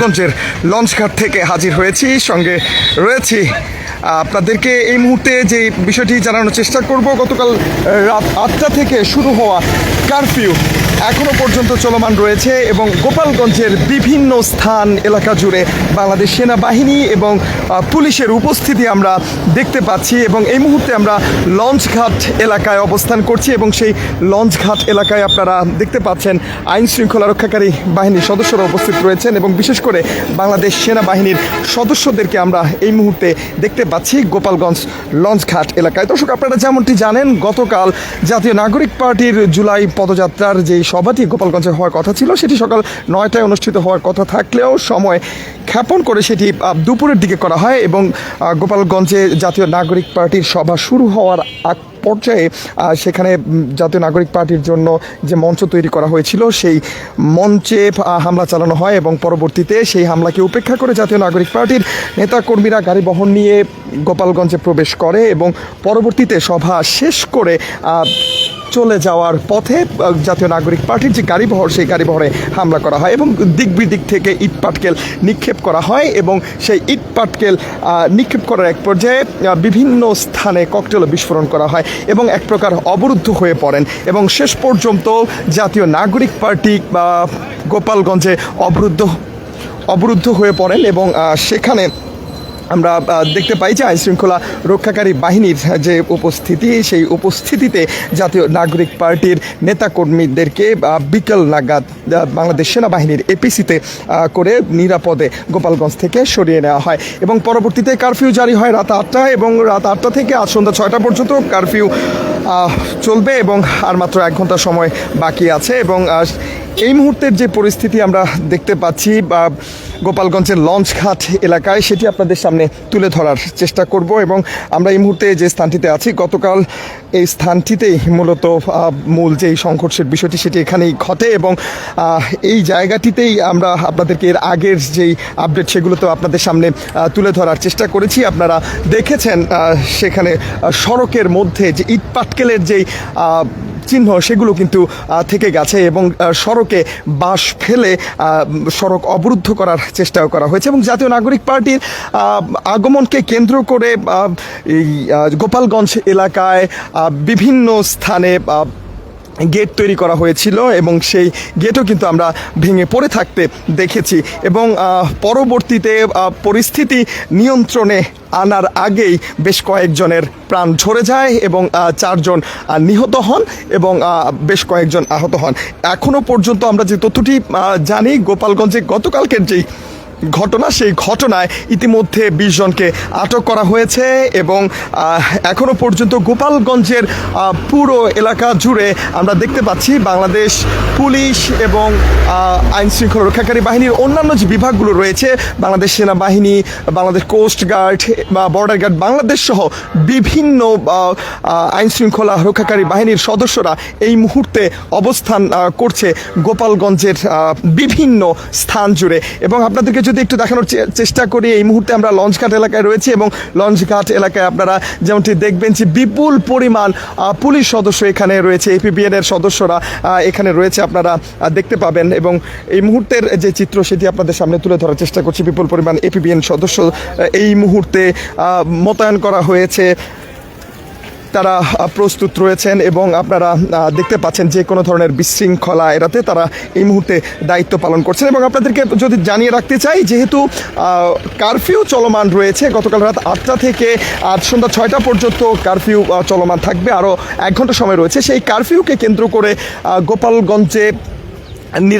গঞ্জের লঞ্চঘাট থেকে হাজির হয়েছি। সঙ্গে রয়েছি আপনাদেরকে এই মুহূর্তে যে বিষয়টি জানানোর চেষ্টা করব, গতকাল রাত আটটা থেকে শুরু হওয়া কারফিউ এখনও পর্যন্ত চলমান রয়েছে এবং গোপালগঞ্জের বিভিন্ন স্থান এলাকা জুড়ে বাংলাদেশ সেনাবাহিনী এবং পুলিশের উপস্থিতি আমরা দেখতে পাচ্ছি এবং এই মুহূর্তে আমরা লঞ্চঘাট এলাকায় অবস্থান করছি এবং সেই লঞ্চঘাট এলাকায় আপনারা দেখতে পাচ্ছেন আইন শৃঙ্খলা রক্ষাকারী বাহিনীর সদস্যরা উপস্থিত রয়েছেন এবং বিশেষ করে বাংলাদেশ সেনাবাহিনীর সদস্যদেরকে আমরা এই মুহূর্তে দেখতে পাচ্ছি গোপালগঞ্জ লঞ্চঘাট এলাকায়। দর্শক, আপনারা যেমনটি জানেন, গতকাল জাতীয় নাগরিক পার্টির জুলাই পদযাত্রার যে সভাটি গোপালগঞ্জে হওয়ার কথা ছিল। সেটি সকাল নয়টায় অনুষ্ঠিত হওয়ার কথা থাকলেও সময় ক্ষেপণ করে সেটি দুপুরের দিকে করা হয় এবং গোপালগঞ্জে জাতীয় নাগরিক পার্টির সভা শুরু হওয়ার আগ পর্যায়ে সেখানে জাতীয় নাগরিক পার্টির জন্য যে মঞ্চ তৈরি করা হয়েছিল, সেই মঞ্চে হামলা চালানো হয় এবং পরবর্তীতে সেই হামলাকে উপেক্ষা করে জাতীয় নাগরিক পার্টির নেতাকর্মীরা গাড়ি বহন নিয়ে গোপালগঞ্জে প্রবেশ করে এবং পরবর্তীতে সভা শেষ করে চলে যাওয়ার পথে জাতীয় নাগরিক পার্টির যে গাড়িবহর, সেই গাড়িবহরে হামলা করা হয় এবং দিক বিদিক থেকে ইট পাটকেল নিক্ষেপ করা হয় এবং সেই ইট পাটকেল নিক্ষেপ করার এক পর্যায়ে বিভিন্ন স্থানে ককটেল বিস্ফোরণ করা হয় এবং এক প্রকার অবরুদ্ধ হয়ে পড়েন এবং শেষ পর্যন্ত জাতীয় নাগরিক পার্টি বা গোপালগঞ্জে অবরুদ্ধ অবরুদ্ধ হয়ে পড়েন এবং সেখানে আমরা দেখতে পাই যে আইনশৃঙ্খলা রক্ষাকারী বাহিনীর যে উপস্থিতি, সেই উপস্থিতিতে জাতীয় নাগরিক পার্টির নেতাকর্মীদেরকে বিকেল নাগাদ বাংলাদেশ সেনাবাহিনীর এপিসিতে করে নিরাপদে গোপালগঞ্জ থেকে সরিয়ে নেওয়া হয়। এবং পরবর্তীতে কারফিউ জারি হয় রাত আটটা এবং রাত আটটা থেকে আজ সন্ধ্যা ছয়টা পর্যন্ত কারফিউ চলবে এবং আর মাত্র এক ঘণ্টা সময় বাকি আছে এবং এই মুহূর্তের যে পরিস্থিতি আমরা দেখতে পাচ্ছি, বা গোপালগঞ্জের লঞ্চঘাট এলাকায়, সেটি আপনাদের সামনে তুলে ধরার চেষ্টা করব এবং আমরা এই মুহূর্তে যে স্থানটিতে আছি, গতকাল এই স্থানটিতেই মূলত মূল যেই সংঘর্ষের বিষয়টি, সেটি এখানেই ঘটে এবং এই জায়গাটিতেই আমরা আপনাদেরকে এর আগের যেই আপডেট সেগুলো তো আপনাদের সামনে তুলে ধরার চেষ্টা করেছি। আপনারা দেখেছেন সেখানে সড়কের মধ্যে যে ইট পাটকেলের যেই চিহ্ন সেগুলো কিন্তু থেকে গেছে এবং সড়কে বাঁশ ফেলে সড়ক অবরুদ্ধ করার চেষ্টাও করা হয়েছে এবং জাতীয় নাগরিক পার্টির আগমনকে কেন্দ্র করে গোপালগঞ্জ এলাকায় বিভিন্ন স্থানে গেট তৈরি করা হয়েছিল এবং সেই গেটও কিন্তু আমরা ভেঙে পড়ে থাকতে দেখেছি এবং পরবর্তীতে পরিস্থিতি নিয়ন্ত্রণে আনার আগেই বেশ কয়েকজনের প্রাণ ঝরে যায় এবং চারজন নিহত হন এবং বেশ কয়েকজন আহত হন। এখনও পর্যন্ত আমরা যে তথ্যটি জানি গোপালগঞ্জে গতকালকের যেই ঘটনা সেই ঘটনায় ইতিমধ্যে বিশ জনকে আটক করা হয়েছে এবং আহ, এখনও পর্যন্ত গোপালগঞ্জের পুরো এলাকা জুড়ে আমরা দেখতে পাচ্ছি বাংলাদেশ পুলিশ এবং আইন শৃঙ্খলা রক্ষাকারী বাহিনীর অন্যান্য যে বিভাগগুলো রয়েছে বাংলাদেশ সেনাবাহিনী বাংলাদেশ কোস্ট গার্ড বা বর্ডার গার্ড বাংলাদেশ সহ বিভিন্ন আইন শৃঙ্খলা রক্ষাকারী বাহিনীর সদস্যরা এই মুহূর্তে অবস্থান করছে গোপালগঞ্জের বিভিন্ন স্থান জুড়ে এবং আপনাদেরকে যদি একটু দেখানোর চেষ্টা করি, এই মুহূর্তে আমরা লঞ্চঘাট এলাকায় রয়েছি এবং লঞ্চঘাট এলাকায় আপনারা যেমনটি দেখবেন যে বিপুল পরিমাণ পুলিশ সদস্য এখানে রয়েছে এপিবিএন এর সদস্যরা এখানে রয়েছে আপনারা দেখতে পাবেন এবং এই মুহূর্তের যে চিত্র সেটি আপনাদের সামনে তুলে ধরার চেষ্টা করছি। বিপুল পরিমাণ এপিবিএন সদস্য এই মুহূর্তে মোতায়েন করা হয়েছে। তারা প্রস্তুত রয়েছেন এবং আপনারা দেখতে পাচ্ছেন যে কোনো ধরনের বিশৃঙ্খলা এড়াতে তারা এই মুহূর্তে দায়িত্ব পালন করছেন এবং আপনাদেরকে যদি জানিয়ে রাখতে চাই, যেহেতু কারফিউ চলমান রয়েছে, গতকাল রাত আটটা থেকে আজ সন্ধ্যা ছয়টা পর্যন্ত কারফিউ চলমান থাকবে, আরও এক ঘণ্টা সময় রয়েছে, সেই কারফিউকে কেন্দ্র করে গোপালগঞ্জে